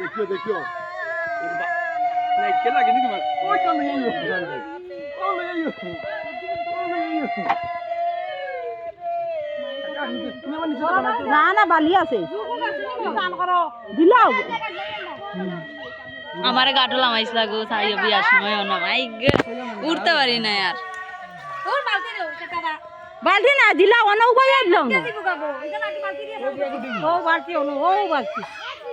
দেখিও দেখিও। নাই কে লাগে নি তোমার ওই আমার নিচে বানাতে না না বালি আছে। দিলাও। আমার গাটো লামাইছ লাগো তাই বিয়ার সময় না উঠতে পারি না আর বালতি না দিলাও অন উপায় দিলাম ও বালতি ও বালতি।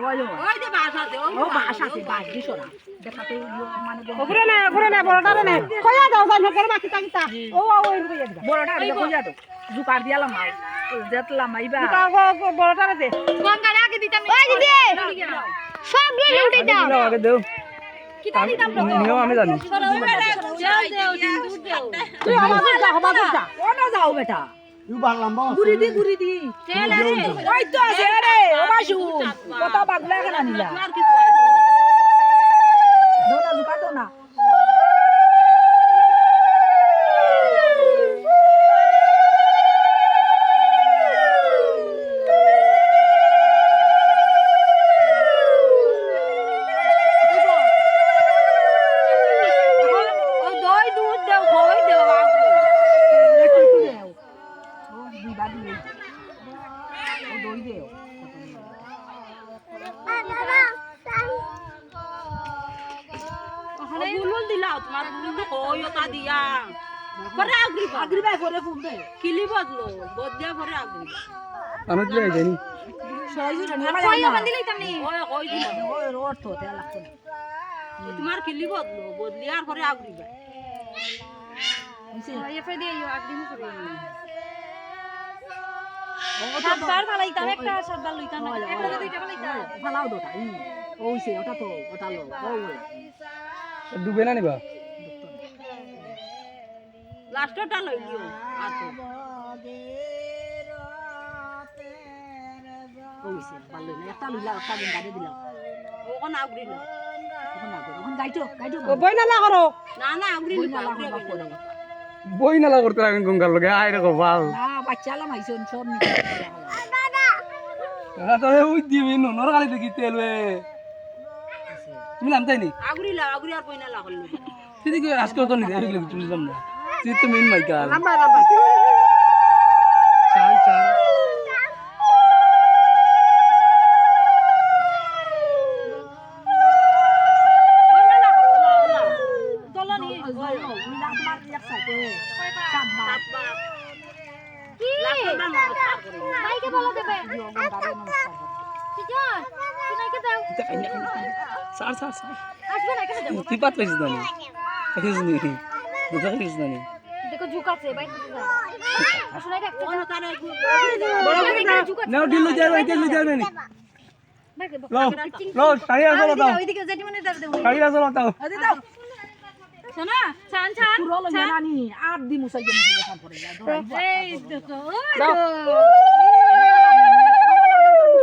ওই ওই ওপরে দাও ওই বাস আছে মানে ওপরে না ওপরে না বড়টারে না কইয়া দাও সান করে বাকি টাকিটা ও ও ওই কইয়া দিবা বড়টা আগে কইয়া তো জুকার দিয়ালাম আই দেখলাম আইবা বড়টারে দে দাও আগে দাও নিও আমি জানি। তুই আমাদের যা আমাদের যা ও না যাও বেটা। গুড়ি দি গুড়ি দি। ওই তো আছে রে ও বাসু কত বাগলা কেন নিলা দোটা জুকা তো না দই দুধ দেও খই দেও একটু একটু দেও ও দুই বাদি ও দই দেও। বুলবুল দিলা তোমার বুলবুল কই ওটা দিয়া। পরে আগরি আগরি বাই করে ফুল দে। কিলি বদলো বদলিয়া পরে আগরি। আমি কি জানি সরাই জুড়ে না। কই ওখান দিলে ওই কই দিলা? ওই রোড তো তে লাগতো তোমার কিলি বদলো বদলিয়ার পরে আগরি বাই। ফালাও দোটা ই ওইছে ওটা তো ওটা লো ডুবে না নিবা? লাস্টটা লই লিও আতো ওইছে ভালো না একটা লইলা একটা দিন গাড়ি দিলাম। ওখানে আগরি লো তখন আগে গাইটো গাইটো বই না করো। না না না বই নালা করতে লাগেন গঙ্গার লগে আয় রে নিতে তাহলে ওই দিবি নর গালি দেখি তেল তুমি নাম তাই নি? আগরি লা আগরি আর বই না। লাগল তুই কি আজকে তো নি তুমি জান না। তুই তো মেন মাইকাল। সার সার সার তুই পাত পাইছিস না পাইছিস নি দুটা পাইছিস না? দেখো ঝুক আছে বাইরে যা একটা কোন তারে বড় করে না নাও দিলু যাবে এটা দিলু যাবে নি। লো লো সারি আসো দাও। ওইদিকে যেটি মনে দাও দেবো। সারি আসো দাও। আদি দাও। শোনা ছান ছান। পুরো লো জানানি আর দি মুসাই জমা করে কাম এই দেখো দাও।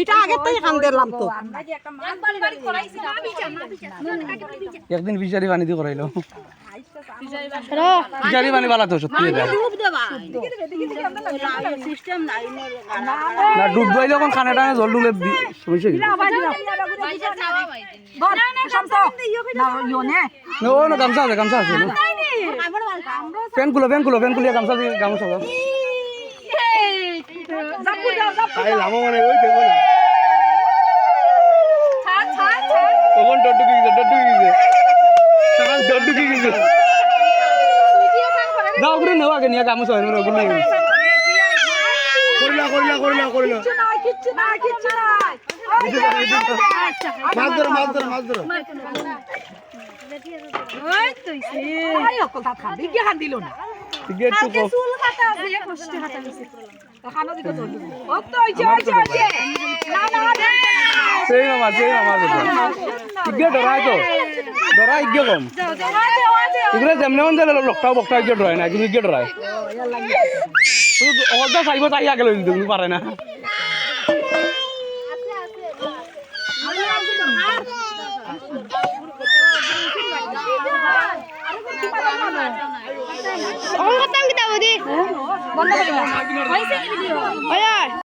এটা আগে থেকে খান দিলাম তো। একবার বাড়ি করাইছি না বিচা না বিচা একদিন ফিশারি পানি দিয়ে করাইলো। ফিশারি পানি বালা তো সত্যি ডুব দেবা। সিস্টেম নাই না ডুব দইলে কোন খানা টানে জল সমস্যা কি? না গামছা আছে গামছা আছে। পেন কুলো পেন কুলো পেন কুলিয়া গামছা দিয়ে গামছা খাই লামো মানে ওই দেখো না। তখন ডডুকি গেছে ডডুকি গেছে। সান ডডুকি গেছে। না ওগুলো নেওয়া কে নিয়ে কামু সহেন ওগুলো নেই করলা করলা করলা করলা না কিচ্ছু না মাছ ধরো মাছ ধরো। মাছ ধরো কি হান দিল না। কষ্ট হাতা সেই মামা সেই মামা ইগে ডরাই তো ডরাই ইগে কম ইগরে যেমনে মন যালে লকটাও বকটাও ইগে ডরাই না কিন্তু ইগে ডরাই অর্ধা চাইব তাই আগে লই দিতে পারে না বদি বন্ধ করে